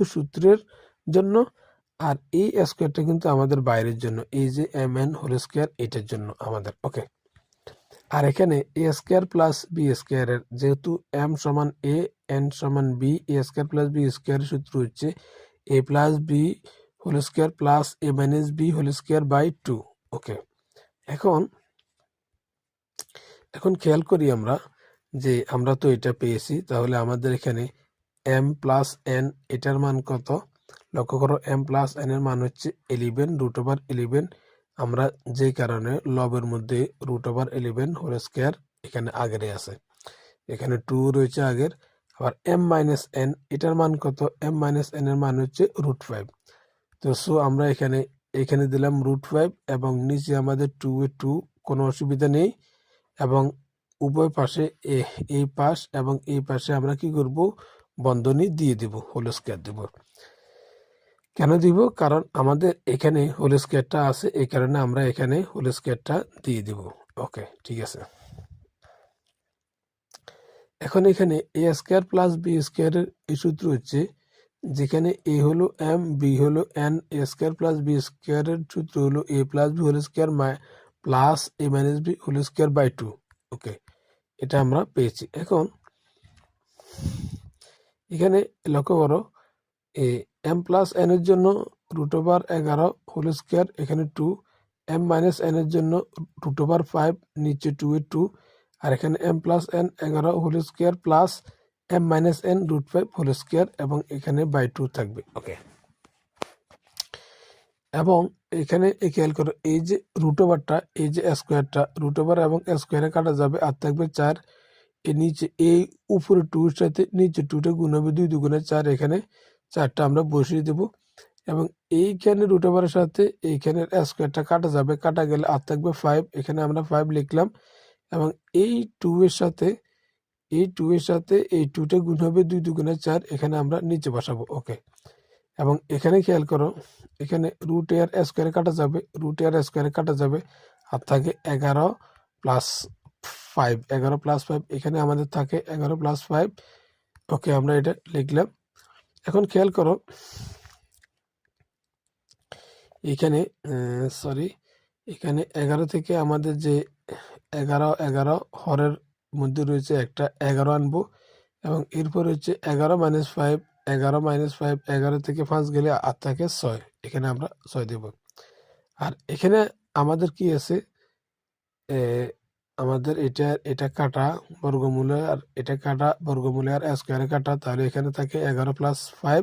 সূত্রের জন্য আর এই স্কোয়ারটা কিন্তু আমাদের বাইরের জন্য। এই যে এম এন হোল স্কোয়ার এটার জন্য আমাদের। ওকে আর এখানে এ স্কোয়ার প্লাস বি স্কোয়ারের যেহেতু এম সমান এ এন সমান B A square plus B স্কোয়ারের সূত্র হচ্ছে A plus B whole square plus A minus B whole square by two okay এখন এখন খেয়াল করি আমরা যে আমরা তো এটা পেয়েছি, তাহলে আমাদের এখানে এম প্লাস এন এটার মান কত? লক্ষ্য করো এম প্লাস এন এর মান হচ্ছে ইলেভেন রুট ওভার ইলেভেন আমরা যে কারণে লবের মধ্যে root over eleven whole square এখানে আগেরে আছে। এখানে টু রয়েছে আগের। আবার এম মাইনাস এন এটার মান কত? এম মাইনাস এন এর মান হচ্ছে রুট ফাইভ তো সো আমরা এখানে এখানে দিলাম রুট ফাইভ এবং নিচে আমাদের টু এ টু কোনো অসুবিধা নেই। এবং উভয় পাশে এ- এই পাশ এবং এই পাশে আমরা কি করব? বন্ধনী দিয়ে দিব হোল স্কোয়ার দিব। কেন দিব? কারণ আমাদের এখানে হোল স্কোয়ারটা আছে, এই কারণে আমরা এখানে হোল স্কোয়ারটা দিয়ে দিব। ওকে, ঠিক আছে। এখন এখানে এ স্কোয়ার প্লাস বি স্কোয়ারের এই সূত্র হচ্ছে, যেখানে এ হলো এম বি হলো N A square plus B স্কোয়ারের সূত্র হলো A plus B whole square plus A minus B whole square by two okay, এটা আমরা পেয়েছি। এখন এখানে লক্ষ্য করো এ এম প্লাস এন এর জন্য রুট ওভার এগারো হোল স্কোয়ার এখানে টু এম মাইনাস এন এর জন্য রুট ওভার ফাইভ নিচে টু এ টু আর এখানে এম প্লাস এন এগারো whole square plus M minus N root five whole square এবং এখানে বাই টু থাকবে। ওকে এবং এখানে খেয়াল করো এই যে রুট ওভারটা এই যে স্কোয়ারটা রুট ওভার এবং স্কোয়ারে কাটা যাবে আর থাকবে চার এর নিচে এই উপরে টুর সাথে নিচে টুটা গুণ হবে দুই দুগুণে চার, এখানে চারটা আমরা বসিয়ে দেব। এবং এইখানে রুট ওভারের সাথে এইখানে স্কোয়ারটা কাটা যাবে, কাটা গেলে আর থাকবে ফাইভ এখানে আমরা ফাইভ লিখলাম। এবং এই টু এর সাথে, এই টু এর সাথে এই টুটা গুণ হবে দুই দুগুণে চার, এখানে আমরা নিচে বসাবো ওকে এবং এখানে খেয়াল করো, এখানে রুট এর স্কোয়ারে কাটা যাবে রুট এর স্কোয়ারে কাটা যাবে, আর থাকে এগারো প্লাস ফাইভ এগারো প্লাস ফাইভ এখানে আমাদের থাকে এগারো প্লাস ফাইভ ওকে আমরা এটা লিখলাম। এখন খেয়াল করো, এখানে সরি এখানে এগারো থেকে আমাদের যে এগারো এগারো হরের মধ্যে রয়েছে একটা এগারো আনব এবং এরপর হচ্ছে এগারো মাইনাস ফাইভ এগারো মাইনাস ফাইভ এগারো থেকে পাঁচ গেলে আর থাকে ছয়। এখানে আমরা ছয় দেব। আর এখানে আমাদের কি আছে? আমাদের এটা এটা কাটা বর্গমূলে আর এটা কাটা বর্গমূলে আর স্কোয়ারে কাটা, তাহলে এখানে থাকে এগারো প্লাস ফাইভ